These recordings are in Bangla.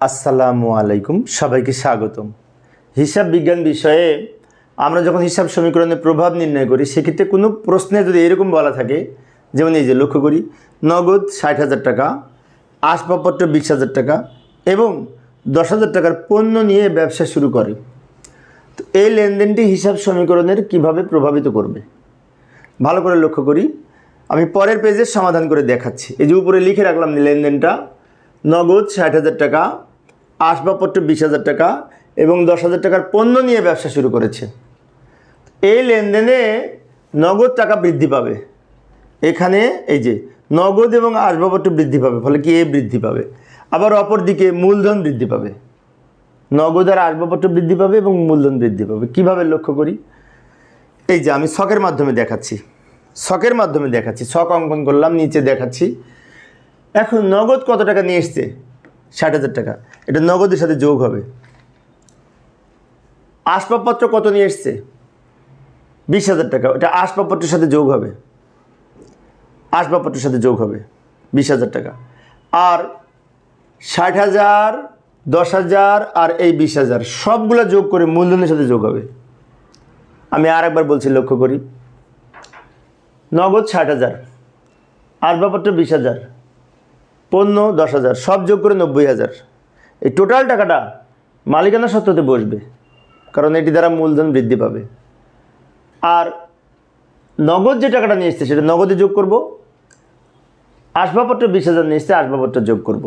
আসসালামু আলাইকুম, সবাইকে স্বাগতম। হিসাব বিজ্ঞান বিষয়ে আমরা যখন হিসাব সমীকরণের প্রভাব নির্ণয় করি, সেক্ষেত্রে কোনো প্রশ্নে যদি এরকম বলা থাকে, যেমন এই যে লক্ষ্য করি, নগদ ষাট হাজার টাকা, আসবাবপত্র বিশ হাজার টাকা এবং দশ হাজার টাকার পণ্য নিয়ে ব্যবসা শুরু করে। তো এই লেনদেনটি হিসাব সমীকরণের কীভাবে প্রভাবিত করবে? ভালো করে লক্ষ্য করি। আমি পরের পেজের সমাধান করে দেখাচ্ছি। এই যে উপরে লিখে রাখলাম লেনদেনটা। নগদ ষাট হাজার টাকা, আসবাবপত্র বিশ হাজার টাকা এবং দশ হাজার টাকার পণ্য নিয়ে ব্যবসা শুরু করেছে। এই লেনদেনে নগদ টাকা বৃদ্ধি পাবে। এখানে এই যে নগদ এবং আসবাবপত্র বৃদ্ধি পাবে, ফলে কি এ বৃদ্ধি পাবে? আবার অপরদিকে মূলধন বৃদ্ধি পাবে। নগদ আর আসবাবপত্র বৃদ্ধি পাবে এবং মূলধন বৃদ্ধি পাবে। কীভাবে লক্ষ্য করি? এই যে আমি শখের মাধ্যমে দেখাচ্ছি। শখের মাধ্যমে দেখাচ্ছি। শখ অঙ্কন করলাম, নিচে দেখাচ্ছি। এখন নগদ কত টাকা নিয়ে এসছে? ষাট হাজার টাকা। এটা নগদের সাথে যোগ হবে। আসবাবপত্র কত নিয়ে এসছে? বিশ হাজার টাকা। এটা আসবাবপত্রের সাথে যোগ হবে। আসবাবপত্রের সাথে যোগ হবে। বিশ হাজার টাকা। আর ষাট হাজার, দশ হাজার আর এই বিশ হাজার সবগুলো যোগ করে মূলধনের সাথে যোগ হবে। আমি আর একবার বলছি, লক্ষ্য করি। নগদ ষাট হাজার, আসবাবপত্র বিশ হাজার পণ্য দশ হাজার, সব যোগ করে নব্বই হাজার। এই টোটাল টাকাটা মালিকানা সত্ত্বতে বসবে, কারণ এটি দ্বারা মূলধন বৃদ্ধি পাবে। আর নগদ যে টাকাটা নিয়ে এসছে, সেটা নগদে যোগ করব। আসবাবপত্র বিশ হাজার নিয়ে এসছে, আসবাবপত্র যোগ করব।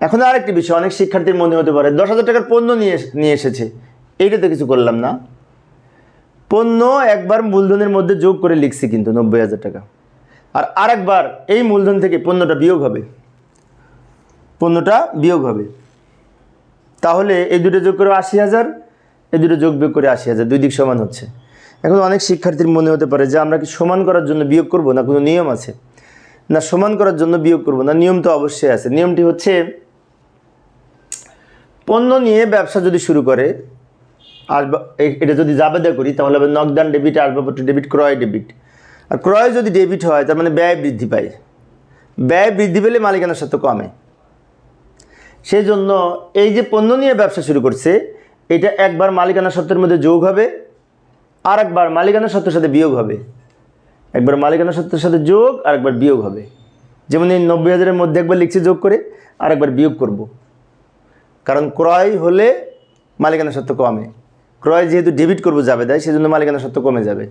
এখন আরেকটি বিষয়, অনেক শিক্ষার্থীর মনে হতে পারে, দশ হাজার টাকার পণ্য নিয়ে নিয়ে এসেছে এইটাতে কিছু করলাম না। পণ্য একবার মূলধনের মধ্যে যোগ করে লিখছি কিন্তু নব্বই হাজার টাকা। আর আরেকবার এই মূলধন থেকে পণ্যটা বিয়োগ হবে। পণ্যটা বিয়োগ হবে। তাহলে এই দুটো যোগ করে আশি হাজার, এই দুটো যোগ বিয়োগ করে আশি হাজার, দুই দিক সমান হচ্ছে। এখন অনেক শিক্ষার্থীর মনে হতে পারে যে আমরা কি সমান করার জন্য বিয়োগ করব না কোনো নিয়ম আছে? না, সমান করার জন্য বিয়োগ করব না, নিয়ম তো অবশ্যই আছে। নিয়মটি হচ্ছে, পণ্য নিয়ে ব্যবসা যদি শুরু করে, আসবা এটা যদি জাবেদা করি, তাহলে হবে নকদান ডেবিট আসবাবপত্র ডেবিট ক্রয় ডেবিট আর ক্রয় যদি ডেবিট হয়, তার মানে ব্যয় বৃদ্ধি পায়। ব্যয় বৃদ্ধি পেলে মালিকানার সাথে কমে। সেই জন্য এই যে পণ্য নিয়ে ব্যবসা শুরু করছে, এটা একবার মালিকানা সত্ত্বের মধ্যে যোগ হবে আর একবার মালিকানা সত্ত্বের সাথে বিয়োগ হবে। একবার মালিকানা সত্ত্বের সাথে যোগ আর একবার বিয়োগ হবে। যেমন এই নব্বই হাজারের মধ্যে একবার লিখছে যোগ করে আর একবার বিয়োগ করব। কারণ ক্রয় হলে মালিকানা সত্ত্ব কমে। ক্রয় যেহেতু ডেবিট করব যাবে দেয় সেজন্য মালিকানা সত্ত্ব কমে যাবে।